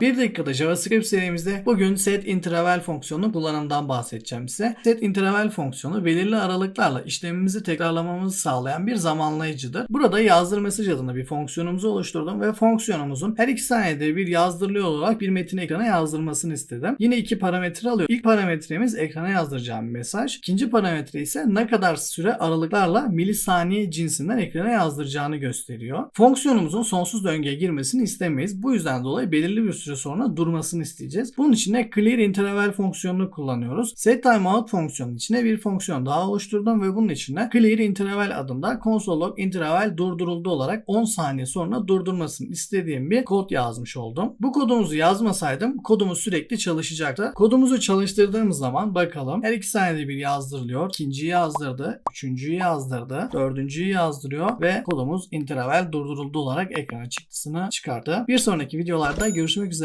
Bir dakikada JavaScript serimizde bugün set interval fonksiyonu kullanımından bahsedeceğim size. Set interval fonksiyonu belirli aralıklarla işlemimizi tekrarlamamızı sağlayan bir zamanlayıcıdır. Burada yazdır mesaj adında bir fonksiyonumuzu oluşturdum ve fonksiyonumuzun her iki saniyede bir yazdırılıyor olarak bir metin ekrana yazdırmasını istedim. Yine iki parametre alıyor. İlk parametremiz ekrana yazdıracağım mesaj. İkinci parametre ise ne kadar süre aralıklarla milisaniye cinsinden ekrana yazdıracağını gösteriyor. Fonksiyonumuzun sonsuz döngüye girmesini istemeyiz. Bu yüzden dolayı belirli bir süre sonra durmasını isteyeceğiz. Bunun için de clear interval fonksiyonunu kullanıyoruz. Set timeout fonksiyonun içine bir fonksiyon daha oluşturdum ve bunun içine clear interval adında console log interval durduruldu olarak 10 saniye sonra durdurmasını istediğim bir kod yazmış oldum. Bu kodumuzu yazmasaydım kodumuz sürekli çalışacaktı. Kodumuzu çalıştırdığımız zaman bakalım her 2 saniyede bir yazdırılıyor. İkinciyi yazdırdı. Üçüncüyü yazdırdı. Dördüncüyü yazdırıyor ve kodumuz interval durduruldu olarak ekrana çıktısını çıkardı. Bir sonraki videolarda görüşmek üzere.